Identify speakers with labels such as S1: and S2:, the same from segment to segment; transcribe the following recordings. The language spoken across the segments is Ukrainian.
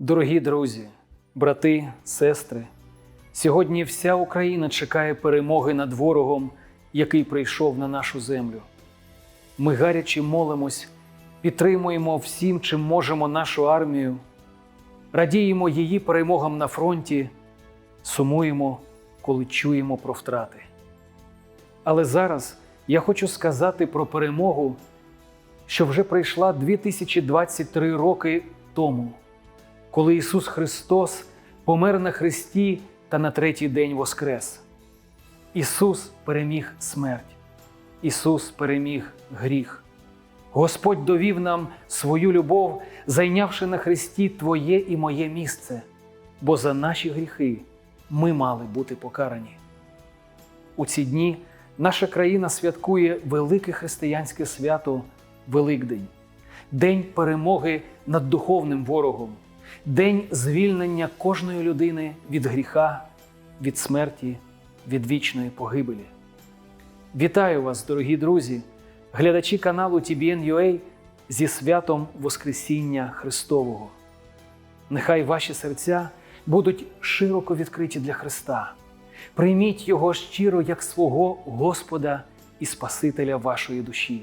S1: Дорогі друзі, брати, сестри, сьогодні вся Україна чекає перемоги над ворогом, який прийшов на нашу землю. Ми гаряче молимось, підтримуємо всім, чим можемо нашу армію, радіємо її перемогам на фронті, сумуємо, коли чуємо про втрати. Але зараз я хочу сказати про перемогу, що вже прийшла 2023 роки тому, коли Ісус Христос помер на Христі та на третій день воскрес. Ісус переміг смерть, Ісус переміг гріх. Господь довів нам свою любов, зайнявши на Христі Твоє і моє місце, бо за наші гріхи ми мали бути покарані. У ці дні наша країна святкує велике християнське свято Великдень, День перемоги над духовним ворогом, День звільнення кожної людини від гріха, від смерті, від вічної погибелі. Вітаю вас, дорогі друзі, глядачі каналу TBN.UA зі святом Воскресіння Христового. Нехай ваші серця будуть широко відкриті для Христа. Прийміть Його щиро як свого Господа і Спасителя вашої душі.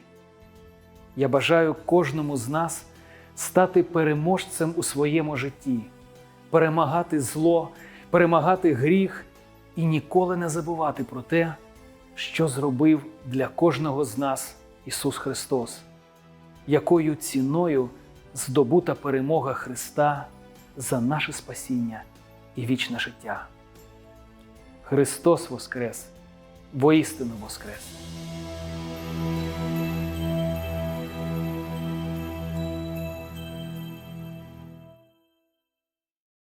S1: Я бажаю кожному з нас стати переможцем у своєму житті, перемагати зло, перемагати гріх і ніколи не забувати про те, що зробив для кожного з нас Ісус Христос, якою ціною здобута перемога Христа за наше спасіння і вічне життя. Христос Воскрес, воістину Воскрес!